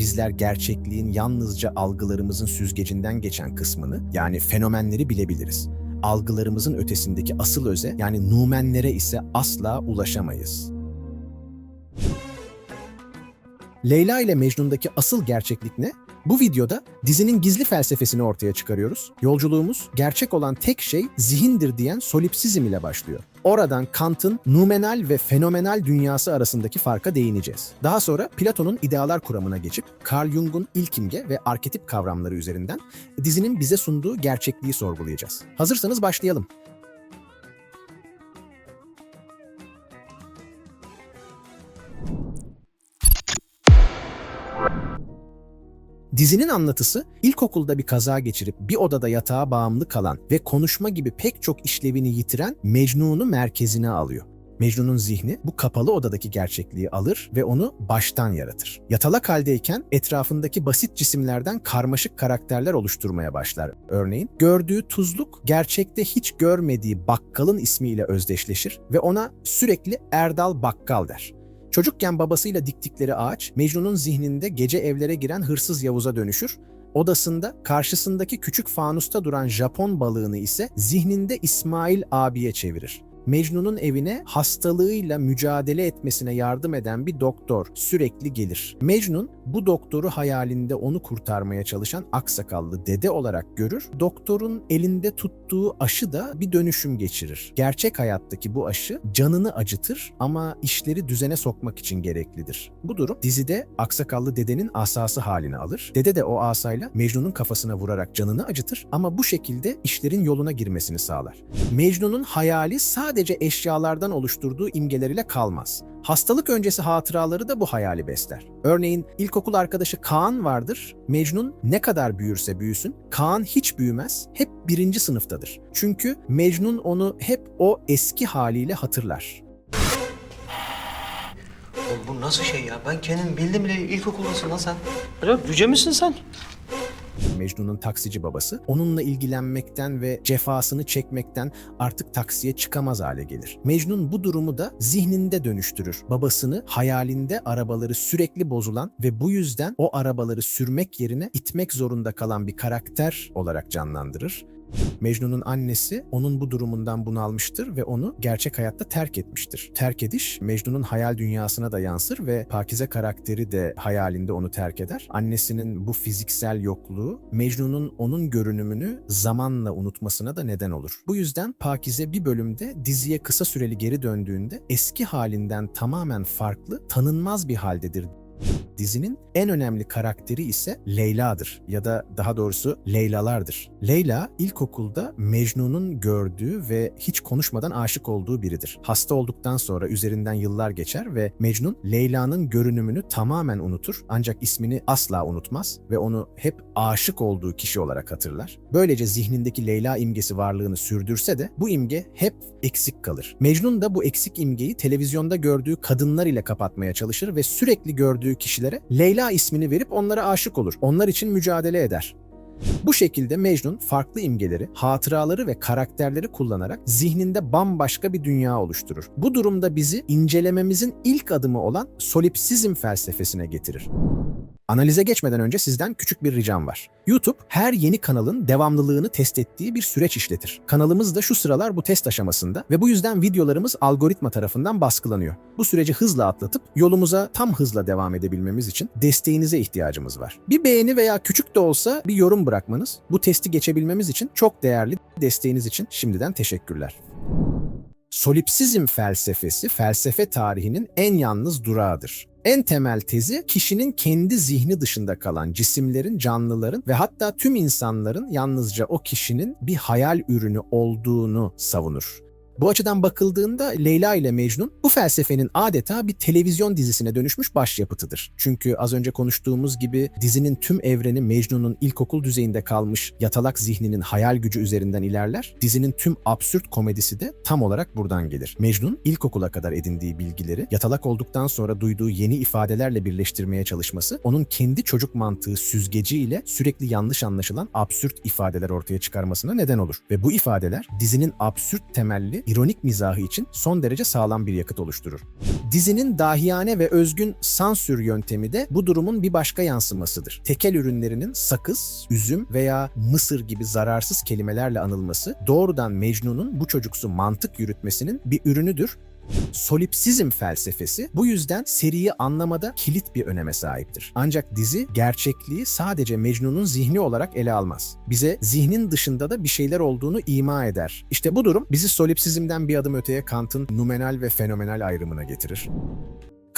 bizler gerçekliğin yalnızca algılarımızın süzgecinden geçen kısmını yani fenomenleri bilebiliriz. Algılarımızın ötesindeki asıl öze yani numenlere ise asla ulaşamayız. Leyla ile Mecnun'daki asıl gerçeklik ne? Bu videoda dizinin gizli felsefesini ortaya çıkarıyoruz. Yolculuğumuz gerçek olan tek şey zihindir diyen solipsizm ile başlıyor. Oradan Kant'ın numenal ve fenomenal dünyası arasındaki farka değineceğiz. Daha sonra Platon'un idealar kuramına geçip Carl Jung'un ilk imge ve arketip kavramları üzerinden dizinin bize sunduğu gerçekliği sorgulayacağız. Hazırsanız başlayalım. Dizinin anlatısı ilkokulda bir kaza geçirip bir odada yatağa bağımlı kalan ve konuşma gibi pek çok işlevini yitiren Mecnun'u merkezine alıyor. Mecnun'un zihni bu kapalı odadaki gerçekliği alır ve onu baştan yaratır. Yatalak haldeyken etrafındaki basit cisimlerden karmaşık karakterler oluşturmaya başlar. Örneğin gördüğü tuzluk gerçekte hiç görmediği bakkalın ismiyle özdeşleşir ve ona sürekli Erdal Bakkal der. Çocukken babasıyla diktikleri ağaç, Mecnun'un zihninde gece evlere giren hırsız Yavuz'a dönüşür. Odasında karşısındaki küçük fanusta duran Japon balığını ise zihninde İsmail abiye çevirir. Mecnun'un evine hastalığıyla mücadele etmesine yardım eden bir doktor sürekli gelir. Mecnun bu doktoru hayalinde onu kurtarmaya çalışan aksakallı dede olarak görür. Doktorun elinde tuttuğu aşı da bir dönüşüm geçirir. Gerçek hayattaki bu aşı canını acıtır ama işleri düzene sokmak için gereklidir. Bu durum dizide aksakallı dedenin asası halini alır. Dede de o asayla Mecnun'un kafasına vurarak canını acıtır ama bu şekilde işlerin yoluna girmesini sağlar. Mecnun'un hayali sadece eşyalardan oluşturduğu imgeleriyle kalmaz. Hastalık öncesi hatıraları da bu hayali besler. Örneğin ilkokul arkadaşı Kaan vardır. Mecnun ne kadar büyürse büyüsün, Kaan hiç büyümez, hep birinci sınıftadır. Çünkü Mecnun onu hep o eski haliyle hatırlar. Oğlum bu nasıl şey ya? Ben kendim bildim bile ilkokuldasın lan sen. Acaba cüce misin sen? Mecnun'un taksici babası onunla ilgilenmekten ve cefasını çekmekten artık taksiye çıkamaz hale gelir. Mecnun bu durumu da zihninde dönüştürür. Babasını hayalinde arabaları sürekli bozulan ve bu yüzden o arabaları sürmek yerine itmek zorunda kalan bir karakter olarak canlandırır. Mecnun'un annesi onun bu durumundan bunalmıştır ve onu gerçek hayatta terk etmiştir. Terk ediş Mecnun'un hayal dünyasına da yansır ve Pakize karakteri de hayalinde onu terk eder. Annesinin bu fiziksel yokluğu Mecnun'un onun görünümünü zamanla unutmasına da neden olur. Bu yüzden Pakize bir bölümde diziye kısa süreli geri döndüğünde eski halinden tamamen farklı, tanınmaz bir haldedir. Dizinin en önemli karakteri ise Leyla'dır ya da daha doğrusu Leylalardır. Leyla ilkokulda Mecnun'un gördüğü ve hiç konuşmadan aşık olduğu biridir. Hasta olduktan sonra üzerinden yıllar geçer ve Mecnun Leyla'nın görünümünü tamamen unutur ancak ismini asla unutmaz ve onu hep aşık olduğu kişi olarak hatırlar. Böylece zihnindeki Leyla imgesi varlığını sürdürse de bu imge hep eksik kalır. Mecnun da bu eksik imgeyi televizyonda gördüğü kadınlar ile kapatmaya çalışır ve sürekli gördüğü kişilere Leyla ismini verip onlara aşık olur. Onlar için mücadele eder. Bu şekilde Mecnun farklı imgeleri, hatıraları ve karakterleri kullanarak zihninde bambaşka bir dünya oluşturur. Bu durumda bizi incelememizin ilk adımı olan solipsizm felsefesine getirir. Analize geçmeden önce sizden küçük bir ricam var. YouTube her yeni kanalın devamlılığını test ettiği bir süreç işletir. Kanalımız da şu sıralar bu test aşamasında ve bu yüzden videolarımız algoritma tarafından baskılanıyor. Bu süreci hızla atlatıp yolumuza tam hızla devam edebilmemiz için desteğinize ihtiyacımız var. Bir beğeni veya küçük de olsa bir yorum bırakmanız bu testi geçebilmemiz için çok değerli. Desteğiniz için şimdiden teşekkürler. Solipsizm felsefesi felsefe tarihinin en yalnız durağıdır. En temel tezi kişinin kendi zihni dışında kalan cisimlerin, canlıların ve hatta tüm insanların yalnızca o kişinin bir hayal ürünü olduğunu savunur. Bu açıdan bakıldığında Leyla ile Mecnun bu felsefenin adeta bir televizyon dizisine dönüşmüş başyapıtıdır. Çünkü az önce konuştuğumuz gibi dizinin tüm evreni Mecnun'un ilkokul düzeyinde kalmış yatalak zihninin hayal gücü üzerinden ilerler. Dizinin tüm absürt komedisi de tam olarak buradan gelir. Mecnun ilkokula kadar edindiği bilgileri yatalak olduktan sonra duyduğu yeni ifadelerle birleştirmeye çalışması onun kendi çocuk mantığı süzgeciyle sürekli yanlış anlaşılan absürt ifadeler ortaya çıkarmasına neden olur. Ve bu ifadeler dizinin absürt temelli ironik mizahı için son derece sağlam bir yakıt oluşturur. Dizinin dahiyane ve özgün sansür yöntemi de bu durumun bir başka yansımasıdır. Tekel ürünlerinin sakız, üzüm veya mısır gibi zararsız kelimelerle anılması doğrudan Mecnun'un bu çocuksu mantık yürütmesinin bir ürünüdür solipsizm felsefesi bu yüzden seriyi anlamada kilit bir öneme sahiptir. Ancak dizi gerçekliği sadece Mecnun'un zihni olarak ele almaz. Bize zihnin dışında da bir şeyler olduğunu ima eder. İşte bu durum bizi solipsizmden bir adım öteye Kant'ın numenal ve fenomenal ayrımına getirir.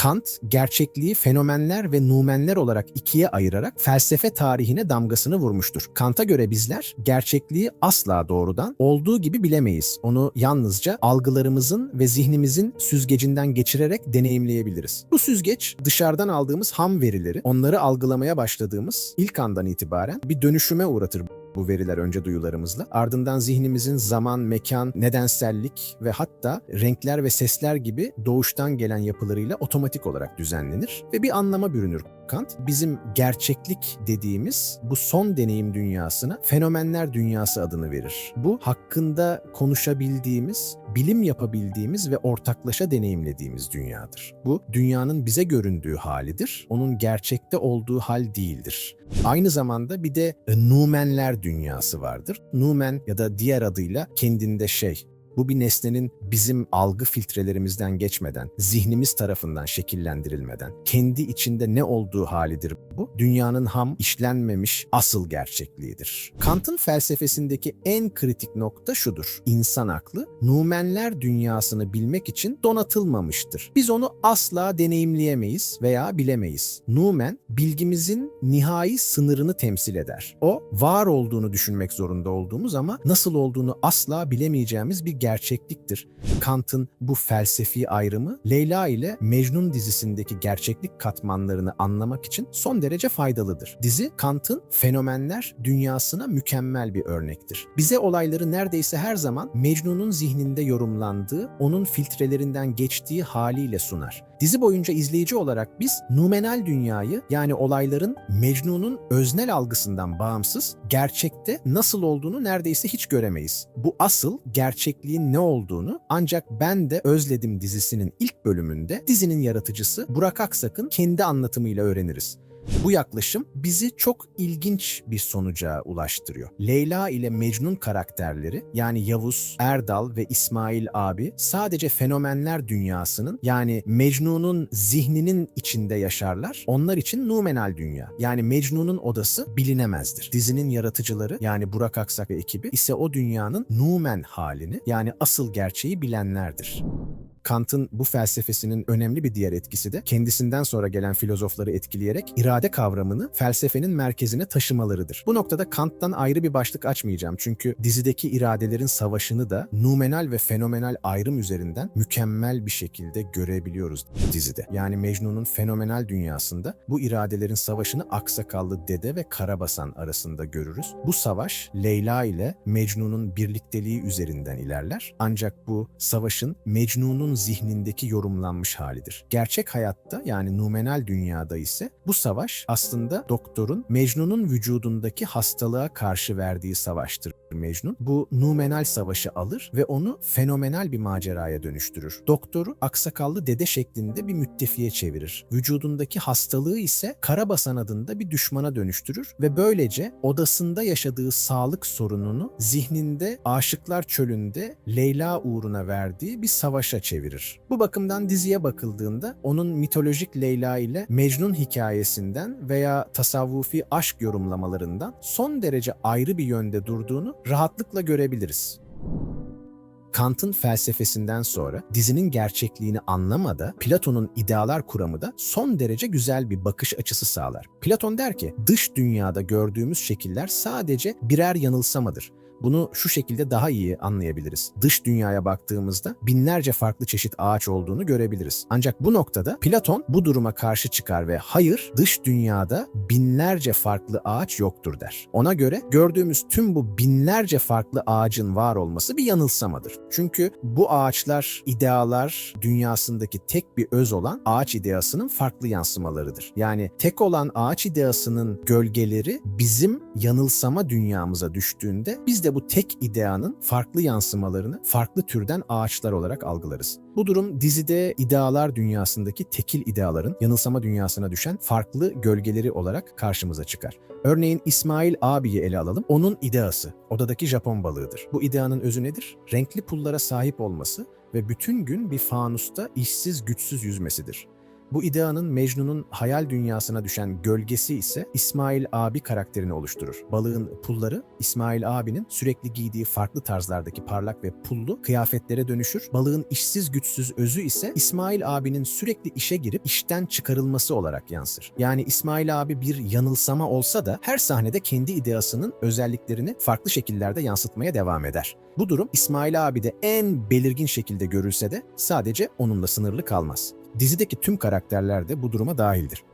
Kant, gerçekliği fenomenler ve numenler olarak ikiye ayırarak felsefe tarihine damgasını vurmuştur. Kant'a göre bizler gerçekliği asla doğrudan olduğu gibi bilemeyiz. Onu yalnızca algılarımızın ve zihnimizin süzgecinden geçirerek deneyimleyebiliriz. Bu süzgeç dışarıdan aldığımız ham verileri, onları algılamaya başladığımız ilk andan itibaren bir dönüşüme uğratır bu veriler önce duyularımızla. Ardından zihnimizin zaman, mekan, nedensellik ve hatta renkler ve sesler gibi doğuştan gelen yapılarıyla otomatik olarak düzenlenir ve bir anlama bürünür. Kant bizim gerçeklik dediğimiz bu son deneyim dünyasına fenomenler dünyası adını verir. Bu hakkında konuşabildiğimiz, bilim yapabildiğimiz ve ortaklaşa deneyimlediğimiz dünyadır. Bu dünyanın bize göründüğü halidir. Onun gerçekte olduğu hal değildir. Aynı zamanda bir de e, numenler dünyası vardır. Numen ya da diğer adıyla kendinde şey, bu bir nesnenin bizim algı filtrelerimizden geçmeden, zihnimiz tarafından şekillendirilmeden, kendi içinde ne olduğu halidir bu. Dünyanın ham, işlenmemiş asıl gerçekliğidir. Kant'ın felsefesindeki en kritik nokta şudur. İnsan aklı, numenler dünyasını bilmek için donatılmamıştır. Biz onu asla deneyimleyemeyiz veya bilemeyiz. Numen, bilgimizin nihai sınırını temsil eder. O, var olduğunu düşünmek zorunda olduğumuz ama nasıl olduğunu asla bilemeyeceğimiz bir gerçekliktir. Kant'ın bu felsefi ayrımı Leyla ile Mecnun dizisindeki gerçeklik katmanlarını anlamak için son derece faydalıdır. Dizi Kant'ın fenomenler dünyasına mükemmel bir örnektir. Bize olayları neredeyse her zaman Mecnun'un zihninde yorumlandığı, onun filtrelerinden geçtiği haliyle sunar. Dizi boyunca izleyici olarak biz numenal dünyayı yani olayların Mecnun'un öznel algısından bağımsız gerçekte nasıl olduğunu neredeyse hiç göremeyiz. Bu asıl gerçekliğin ne olduğunu ancak Ben de Özledim dizisinin ilk bölümünde dizinin yaratıcısı Burak Aksak'ın kendi anlatımıyla öğreniriz. Bu yaklaşım bizi çok ilginç bir sonuca ulaştırıyor. Leyla ile Mecnun karakterleri yani Yavuz, Erdal ve İsmail abi sadece fenomenler dünyasının yani Mecnun'un zihninin içinde yaşarlar. Onlar için numenal dünya yani Mecnun'un odası bilinemezdir. Dizinin yaratıcıları yani Burak Aksak ve ekibi ise o dünyanın numen halini yani asıl gerçeği bilenlerdir. Kant'ın bu felsefesinin önemli bir diğer etkisi de kendisinden sonra gelen filozofları etkileyerek irade kavramını felsefenin merkezine taşımalarıdır. Bu noktada Kant'tan ayrı bir başlık açmayacağım çünkü dizideki iradelerin savaşını da numenal ve fenomenal ayrım üzerinden mükemmel bir şekilde görebiliyoruz dizide. Yani Mecnun'un fenomenal dünyasında bu iradelerin savaşını aksakallı dede ve karabasan arasında görürüz. Bu savaş Leyla ile Mecnun'un birlikteliği üzerinden ilerler. Ancak bu savaşın Mecnun'un zihnindeki yorumlanmış halidir. Gerçek hayatta yani numenal dünyada ise bu savaş aslında doktorun Mecnun'un vücudundaki hastalığa karşı verdiği savaştır. Mecnun bu numenal savaşı alır ve onu fenomenal bir maceraya dönüştürür. Doktoru aksakallı dede şeklinde bir müttefiye çevirir. Vücudundaki hastalığı ise Karabasan adında bir düşmana dönüştürür ve böylece odasında yaşadığı sağlık sorununu zihninde Aşıklar Çölü'nde Leyla uğruna verdiği bir savaşa çevirir. Bu bakımdan diziye bakıldığında onun mitolojik Leyla ile Mecnun hikayesinden veya tasavvufi aşk yorumlamalarından son derece ayrı bir yönde durduğunu rahatlıkla görebiliriz. Kant'ın felsefesinden sonra dizinin gerçekliğini anlamada Platon'un idealar kuramı da son derece güzel bir bakış açısı sağlar. Platon der ki dış dünyada gördüğümüz şekiller sadece birer yanılsamadır. Bunu şu şekilde daha iyi anlayabiliriz. Dış dünyaya baktığımızda binlerce farklı çeşit ağaç olduğunu görebiliriz. Ancak bu noktada Platon bu duruma karşı çıkar ve hayır dış dünyada binlerce farklı ağaç yoktur der. Ona göre gördüğümüz tüm bu binlerce farklı ağacın var olması bir yanılsamadır. Çünkü bu ağaçlar idealar dünyasındaki tek bir öz olan ağaç ideasının farklı yansımalarıdır. Yani tek olan ağaç ideasının gölgeleri bizim yanılsama dünyamıza düştüğünde biz de bu tek ideanın farklı yansımalarını farklı türden ağaçlar olarak algılarız. Bu durum dizide idealar dünyasındaki tekil ideaların yanılsama dünyasına düşen farklı gölgeleri olarak karşımıza çıkar. Örneğin İsmail abiyi ele alalım. Onun ideası odadaki Japon balığıdır. Bu ideanın özü nedir? Renkli pullara sahip olması ve bütün gün bir fanusta işsiz güçsüz yüzmesidir. Bu ideanın Mecnun'un hayal dünyasına düşen gölgesi ise İsmail abi karakterini oluşturur. Balığın pulları İsmail abinin sürekli giydiği farklı tarzlardaki parlak ve pullu kıyafetlere dönüşür. Balığın işsiz güçsüz özü ise İsmail abinin sürekli işe girip işten çıkarılması olarak yansır. Yani İsmail abi bir yanılsama olsa da her sahnede kendi ideasının özelliklerini farklı şekillerde yansıtmaya devam eder. Bu durum İsmail abi de en belirgin şekilde görülse de sadece onunla sınırlı kalmaz. Dizideki tüm karakterler de bu duruma dahildir.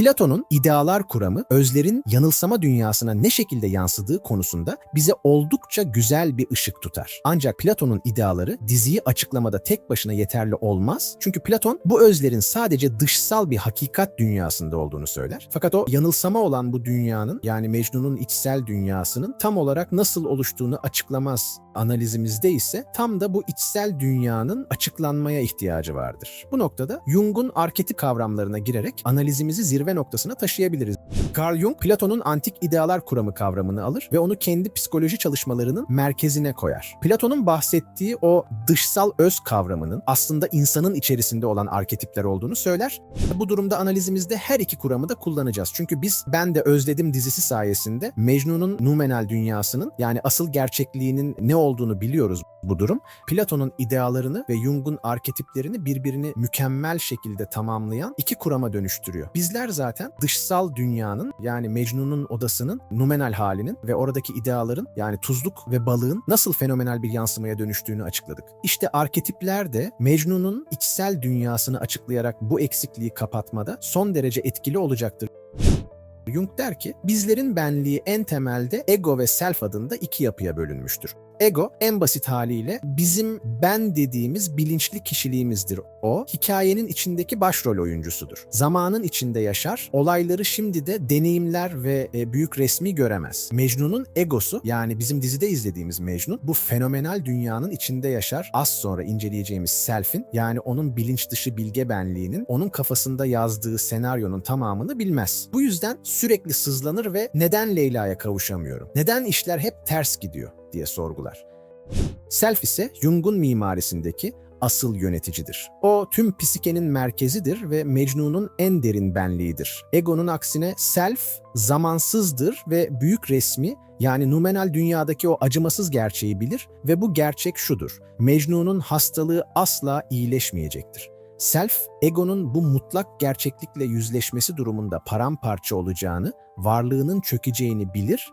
Platon'un idealar kuramı özlerin yanılsama dünyasına ne şekilde yansıdığı konusunda bize oldukça güzel bir ışık tutar. Ancak Platon'un ideaları diziyi açıklamada tek başına yeterli olmaz. Çünkü Platon bu özlerin sadece dışsal bir hakikat dünyasında olduğunu söyler. Fakat o yanılsama olan bu dünyanın yani Mecnun'un içsel dünyasının tam olarak nasıl oluştuğunu açıklamaz. Analizimizde ise tam da bu içsel dünyanın açıklanmaya ihtiyacı vardır. Bu noktada Jung'un arketip kavramlarına girerek analizimizi zirve noktasına taşıyabiliriz. Carl Jung, Platon'un antik idealar kuramı kavramını alır ve onu kendi psikoloji çalışmalarının merkezine koyar. Platon'un bahsettiği o dışsal öz kavramının aslında insanın içerisinde olan arketipler olduğunu söyler. Bu durumda analizimizde her iki kuramı da kullanacağız. Çünkü biz Ben de Özledim dizisi sayesinde Mecnun'un numenal dünyasının yani asıl gerçekliğinin ne olduğunu biliyoruz bu durum. Platon'un idealarını ve Jung'un arketiplerini birbirini mükemmel şekilde tamamlayan iki kurama dönüştürüyor. Bizler zaten dışsal dünyanın yani Mecnun'un odasının numenal halinin ve oradaki ideaların yani tuzluk ve balığın nasıl fenomenal bir yansımaya dönüştüğünü açıkladık. İşte arketipler de Mecnun'un içsel dünyasını açıklayarak bu eksikliği kapatmada son derece etkili olacaktır. Jung der ki, bizlerin benliği en temelde ego ve self adında iki yapıya bölünmüştür. Ego en basit haliyle bizim ben dediğimiz bilinçli kişiliğimizdir. O hikayenin içindeki başrol oyuncusudur. Zamanın içinde yaşar, olayları şimdi de deneyimler ve e, büyük resmi göremez. Mecnun'un egosu yani bizim dizide izlediğimiz Mecnun bu fenomenal dünyanın içinde yaşar. Az sonra inceleyeceğimiz self'in yani onun bilinç dışı bilge benliğinin onun kafasında yazdığı senaryonun tamamını bilmez. Bu yüzden sürekli sızlanır ve neden Leyla'ya kavuşamıyorum? Neden işler hep ters gidiyor? Diye sorgular. Self ise Jung'un mimarisindeki asıl yöneticidir. O tüm psikenin merkezidir ve Mecnun'un en derin benliğidir. Ego'nun aksine self zamansızdır ve büyük resmi yani numenal dünyadaki o acımasız gerçeği bilir ve bu gerçek şudur. Mecnun'un hastalığı asla iyileşmeyecektir. Self, egonun bu mutlak gerçeklikle yüzleşmesi durumunda paramparça olacağını, varlığının çökeceğini bilir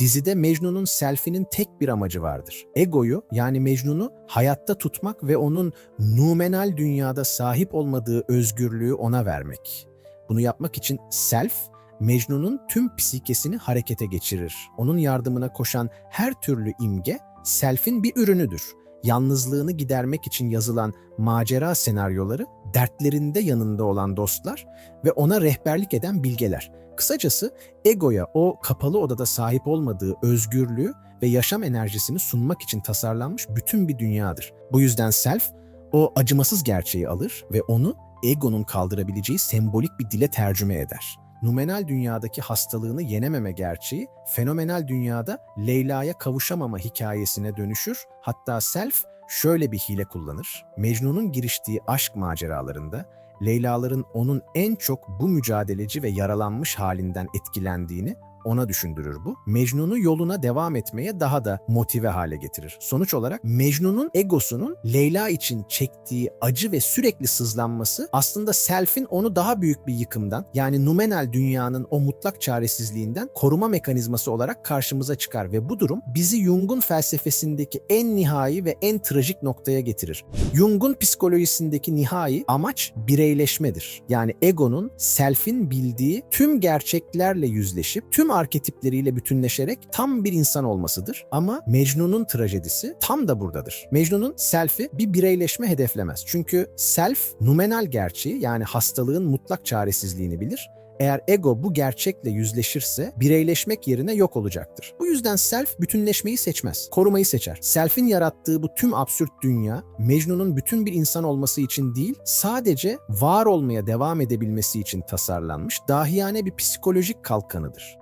Dizide Mecnun'un selfinin tek bir amacı vardır. Egoyu yani Mecnun'u hayatta tutmak ve onun numenal dünyada sahip olmadığı özgürlüğü ona vermek. Bunu yapmak için self, Mecnun'un tüm psikesini harekete geçirir. Onun yardımına koşan her türlü imge selfin bir ürünüdür. Yalnızlığını gidermek için yazılan macera senaryoları, dertlerinde yanında olan dostlar ve ona rehberlik eden bilgeler. Kısacası egoya o kapalı odada sahip olmadığı özgürlüğü ve yaşam enerjisini sunmak için tasarlanmış bütün bir dünyadır. Bu yüzden self o acımasız gerçeği alır ve onu egonun kaldırabileceği sembolik bir dile tercüme eder. Numenal dünyadaki hastalığını yenememe gerçeği, fenomenal dünyada Leyla'ya kavuşamama hikayesine dönüşür. Hatta self şöyle bir hile kullanır. Mecnun'un giriştiği aşk maceralarında Leyla'ların onun en çok bu mücadeleci ve yaralanmış halinden etkilendiğini ona düşündürür bu. Mecnun'u yoluna devam etmeye daha da motive hale getirir. Sonuç olarak Mecnun'un egosunun Leyla için çektiği acı ve sürekli sızlanması aslında Self'in onu daha büyük bir yıkımdan yani numenal dünyanın o mutlak çaresizliğinden koruma mekanizması olarak karşımıza çıkar ve bu durum bizi Jung'un felsefesindeki en nihai ve en trajik noktaya getirir. Jung'un psikolojisindeki nihai amaç bireyleşmedir. Yani egonun Self'in bildiği tüm gerçeklerle yüzleşip arketipleriyle bütünleşerek tam bir insan olmasıdır. Ama Mecnun'un trajedisi tam da buradadır. Mecnun'un self'i bir bireyleşme hedeflemez. Çünkü self numenal gerçeği yani hastalığın mutlak çaresizliğini bilir. Eğer ego bu gerçekle yüzleşirse bireyleşmek yerine yok olacaktır. Bu yüzden self bütünleşmeyi seçmez, korumayı seçer. Self'in yarattığı bu tüm absürt dünya Mecnun'un bütün bir insan olması için değil, sadece var olmaya devam edebilmesi için tasarlanmış dahiyane bir psikolojik kalkanıdır.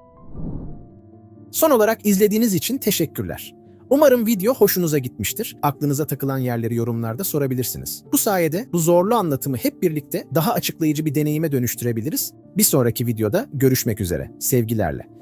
Son olarak izlediğiniz için teşekkürler. Umarım video hoşunuza gitmiştir. Aklınıza takılan yerleri yorumlarda sorabilirsiniz. Bu sayede bu zorlu anlatımı hep birlikte daha açıklayıcı bir deneyime dönüştürebiliriz. Bir sonraki videoda görüşmek üzere. Sevgilerle.